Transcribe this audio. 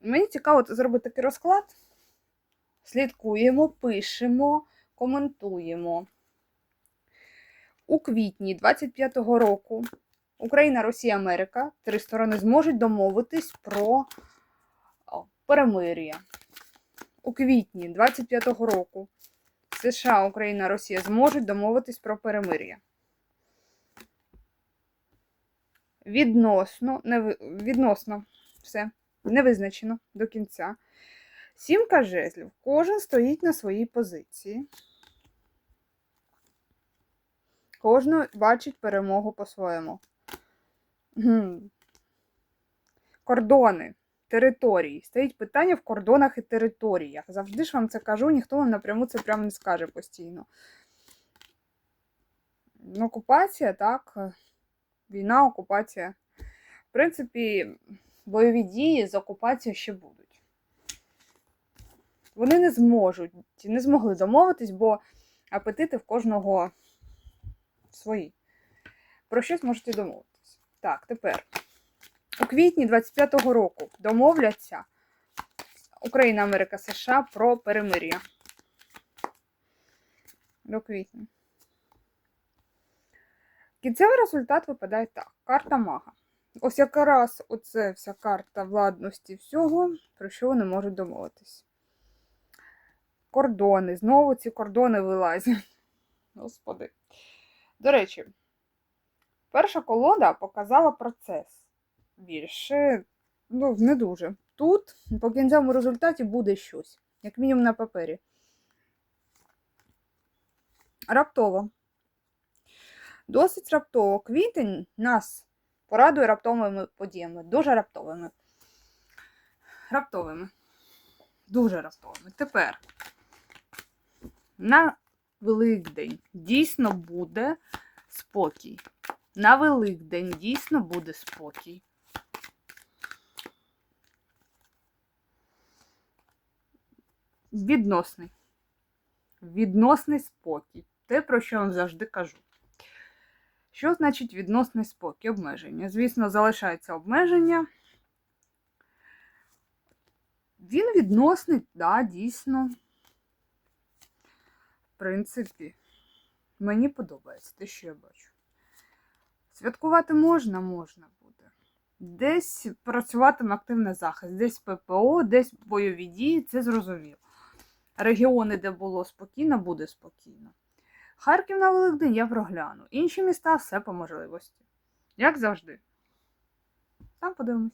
Мені цікаво зробити такий розклад. Слідкуємо, пишемо, коментуємо. У квітні 25-го року Україна, Росія, Америка три сторони зможуть домовитись про перемир'я. У квітні 25-го року США, Україна, Росія зможуть домовитись про перемир'я. Відносно, не, відносно, все, не визначено до кінця. Сімка жезлів. Кожен стоїть на своїй позиції. Кожен бачить перемогу по-своєму. Кордони, території. Стоїть питання в кордонах і територіях. Завжди ж вам це кажу, ніхто вам напряму це прямо не скаже постійно. Окупація, так. Війна, окупація. В принципі, бойові дії з окупацією ще будуть. Вони не зможуть, не змогли домовитись, бо апетити в кожного свої. Про щось можете домовитись. Так, тепер. У квітні 25-го року домовляться Україна, Америка, США про перемир'я. До квітня. Кінцевий результат випадає так. Карта мага. Ось якраз оце вся карта владності всього, про що вони можуть домовитись. Кордони. Знову ці кордони вилазять. Господи. До речі, перша колода показала процес. Більше, ну, не дуже. Тут, по кінцевому результаті, буде щось, як мінімум на папері. Раптово. Досить раптово. Квітень нас порадує раптовими подіями. Дуже раптовими. Раптовими. Дуже раптовими. Тепер на Великдень дійсно буде спокій. На Великдень дійсно буде спокій. Відносний. Відносний спокій. Те, про що я вам завжди кажу. Що значить відносний спокій? Обмеження. Звісно, залишається обмеження. Він відносний, да, дійсно. В принципі, мені подобається те, що я бачу. Святкувати можна, можна буде. Десь працюватиме активний захист, десь ППО, десь бойові дії, це зрозуміло. Регіони, де було спокійно, буде спокійно. Харків на Великдень я прогляну. Інші міста все по можливості. Як завжди. Там подивимось.